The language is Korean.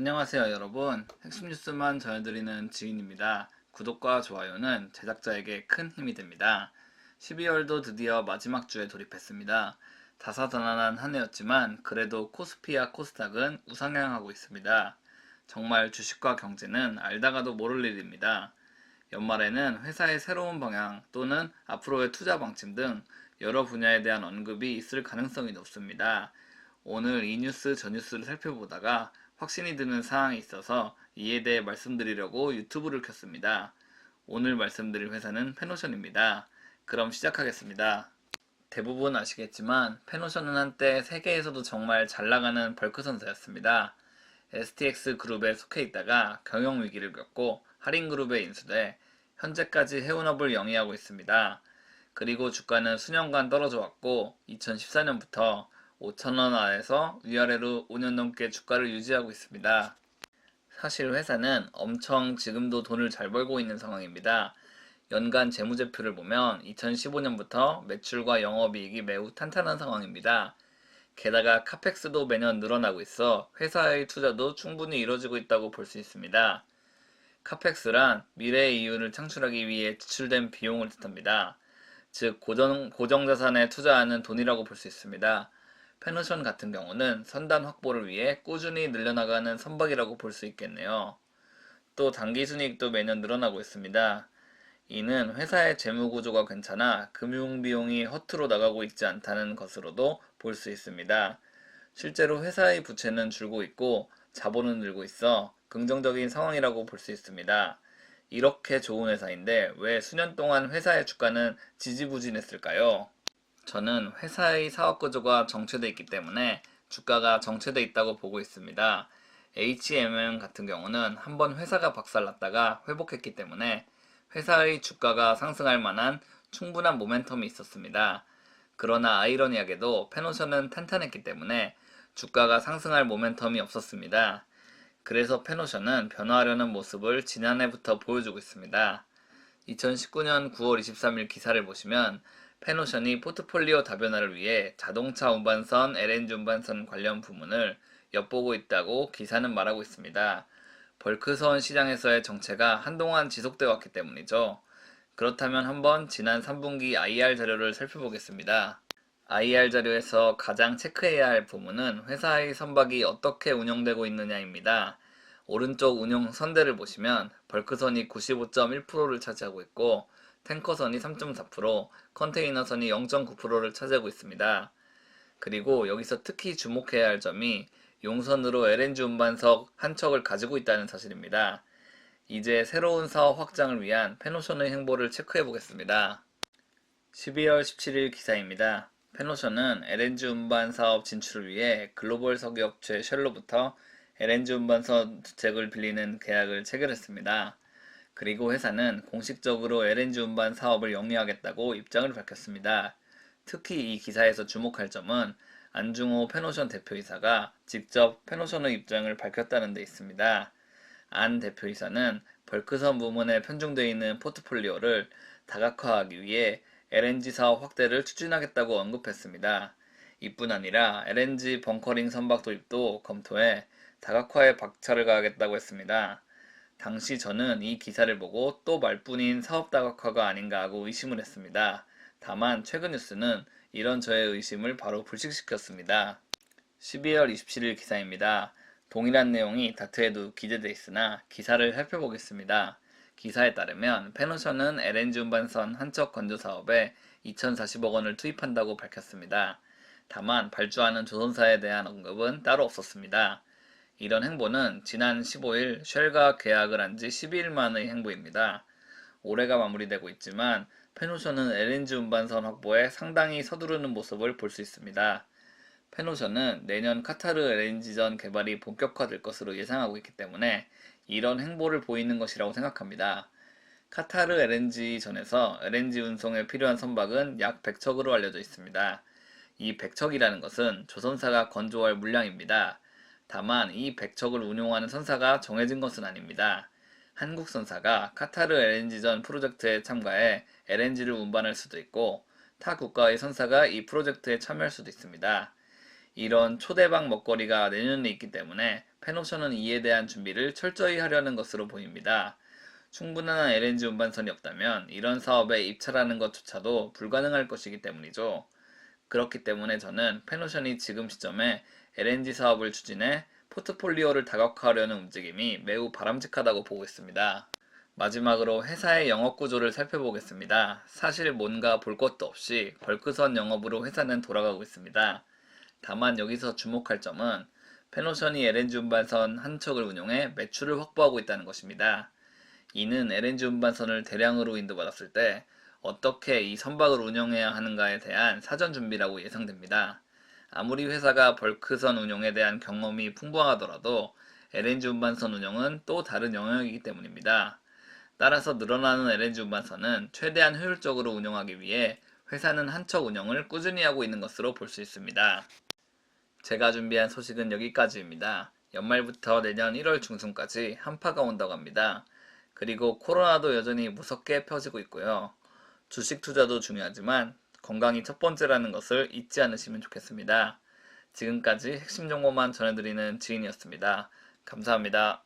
안녕하세요 여러분. 핵심 뉴스만 전해드리는 지인입니다. 구독과 좋아요는 제작자에게 큰 힘이 됩니다. 12월도 드디어 마지막 주에 돌입했습니다. 다사다난한 한 해였지만 그래도 코스피와 코스닥은 우상향하고 있습니다. 정말 주식과 경제는 알다가도 모를 일입니다. 연말에는 회사의 새로운 방향 또는 앞으로의 투자 방침 등 여러 분야에 대한 언급이 있을 가능성이 높습니다. 오늘 이 뉴스 저 뉴스를 살펴보다가 확신이 드는 사항이 있어서 이에 대해 말씀드리려고 유튜브를 켰습니다. 오늘 말씀드릴 회사는 페노션입니다. 그럼 시작하겠습니다. 대부분 아시겠지만 페노션은 한때 세계에서도 정말 잘 나가는 벌크 선사였습니다. STX 그룹에 속해 있다가 경영 위기를 겪고 할인 그룹에 인수돼 현재까지 해운업을 영위하고 있습니다. 그리고 주가는 수년간 떨어져 왔고 2014년부터 5천원 아래에서 위아래로 5년 넘게 주가를 유지하고 있습니다. 사실 회사는 엄청 지금도 돈을 잘 벌고 있는 상황입니다. 연간 재무제표를 보면 2015년부터 매출과 영업이익이 매우 탄탄한 상황입니다. 게다가 카펙스도 매년 늘어나고 있어 회사의 투자도 충분히 이루어지고 있다고 볼 수 있습니다. 카펙스란 미래의 이윤을 창출하기 위해 지출된 비용을 뜻합니다. 즉 고정, 고정자산에 투자하는 돈이라고 볼 수 있습니다. 페노션 같은 경우는 선단 확보를 위해 꾸준히 늘려나가는 선박이라고 볼 수 있겠네요. 또 당기순이익도 매년 늘어나고 있습니다. 이는 회사의 재무 구조가 괜찮아 금융 비용이 허투루 나가고 있지 않다는 것으로도 볼 수 있습니다. 실제로 회사의 부채는 줄고 있고 자본은 늘고 있어 긍정적인 상황이라고 볼 수 있습니다. 이렇게 좋은 회사인데 왜 수년 동안 회사의 주가는 지지부진했을까요? 저는 회사의 사업 구조가 정체되어 있기 때문에 주가가 정체되어 있다고 보고 있습니다. HMM 같은 경우는 한번 회사가 박살났다가 회복했기 때문에 회사의 주가가 상승할 만한 충분한 모멘텀이 있었습니다. 그러나 아이러니하게도 페노션은 탄탄했기 때문에 주가가 상승할 모멘텀이 없었습니다. 그래서 페노션은 변화하려는 모습을 지난해부터 보여주고 있습니다. 2019년 9월 23일 기사를 보시면 페노션이 포트폴리오 다변화를 위해 자동차 운반선, LNG 운반선 관련 부문을 엿보고 있다고 기사는 말하고 있습니다. 벌크선 시장에서의 정체가 한동안 지속되어 왔기 때문이죠. 그렇다면 한번 지난 3분기 IR 자료를 살펴보겠습니다. IR 자료에서 가장 체크해야 할 부분은 회사의 선박이 어떻게 운영되고 있느냐입니다. 오른쪽 운영 선대를 보시면 벌크선이 95.1%를 차지하고 있고 탱커선이 3.4%, 컨테이너선이 0.9%를 차지하고 있습니다. 그리고 여기서 특히 주목해야 할 점이 용선으로 LNG 운반석 한 척을 가지고 있다는 사실입니다. 이제 새로운 사업 확장을 위한 페노션의 행보를 체크해 보겠습니다. 12월 17일 기사입니다. 페노션은 LNG 운반 사업 진출을 위해 글로벌 석유업체 쉘로부터 LNG 운반선 두 척을 빌리는 계약을 체결했습니다. 그리고 회사는 공식적으로 LNG 운반 사업을 영위하겠다고 입장을 밝혔습니다. 특히 이 기사에서 주목할 점은 안중호 페노션 대표이사가 직접 페노션의 입장을 밝혔다는 데 있습니다. 안 대표이사는 벌크선 부문에 편중되어 있는 포트폴리오를 다각화하기 위해 LNG 사업 확대를 추진하겠다고 언급했습니다. 이뿐 아니라 LNG 벙커링 선박 도입도 검토해 다각화에 박차를 가하겠다고 했습니다. 당시 저는 이 기사를 보고 또 말뿐인 사업 다각화가 아닌가 하고 의심을 했습니다. 다만 최근 뉴스는 이런 저의 의심을 바로 불식시켰습니다. 12월 27일 기사입니다. 동일한 내용이 다트에도 기재되어 있으나 기사를 살펴보겠습니다. 기사에 따르면 페노션은 LNG 운반선 한척 건조 사업에 2,040억 원을 투입한다고 밝혔습니다. 다만 발주하는 조선사에 대한 언급은 따로 없었습니다. 이런 행보는 지난 15일 쉘과 계약을 한 지 12일 만의 행보입니다. 올해가 마무리되고 있지만 페노션은 LNG 운반선 확보에 상당히 서두르는 모습을 볼 수 있습니다. 페노션은 내년 카타르 LNG전 개발이 본격화될 것으로 예상하고 있기 때문에 이런 행보를 보이는 것이라고 생각합니다. 카타르 LNG전에서 LNG 운송에 필요한 선박은 약 100척으로 알려져 있습니다. 이 100척이라는 것은 조선사가 건조할 물량입니다. 다만 이 100척을 운용하는 선사가 정해진 것은 아닙니다. 한국 선사가 카타르 LNG전 프로젝트에 참가해 LNG를 운반할 수도 있고 타 국가의 선사가 이 프로젝트에 참여할 수도 있습니다. 이런 초대박 먹거리가 내년에 있기 때문에 페노션은 이에 대한 준비를 철저히 하려는 것으로 보입니다. 충분한 LNG 운반선이 없다면 이런 사업에 입찰하는 것조차도 불가능할 것이기 때문이죠. 그렇기 때문에 저는 페노션이 지금 시점에 LNG 사업을 추진해 포트폴리오를 다각화하려는 움직임이 매우 바람직하다고 보고 있습니다. 마지막으로 회사의 영업 구조를 살펴보겠습니다. 사실 뭔가 볼 것도 없이 벌크선 영업으로 회사는 돌아가고 있습니다. 다만 여기서 주목할 점은 페노션이 LNG 운반선 한 척을 운용해 매출을 확보하고 있다는 것입니다. 이는 LNG 운반선을 대량으로 인도받았을 때 어떻게 이 선박을 운영해야 하는가에 대한 사전 준비라고 예상됩니다. 아무리 회사가 벌크선 운용에 대한 경험이 풍부하더라도 LNG 운반선 운영은 또 다른 영역이기 때문입니다. 따라서 늘어나는 LNG 운반선은 최대한 효율적으로 운영하기 위해 회사는 한척 운영을 꾸준히 하고 있는 것으로 볼 수 있습니다. 제가 준비한 소식은 여기까지입니다. 연말부터 내년 1월 중순까지 한파가 온다고 합니다. 그리고 코로나도 여전히 무섭게 펴지고 있고요. 주식 투자도 중요하지만 건강이 첫 번째라는 것을 잊지 않으시면 좋겠습니다. 지금까지 핵심 정보만 전해드리는 지인이었습니다. 감사합니다.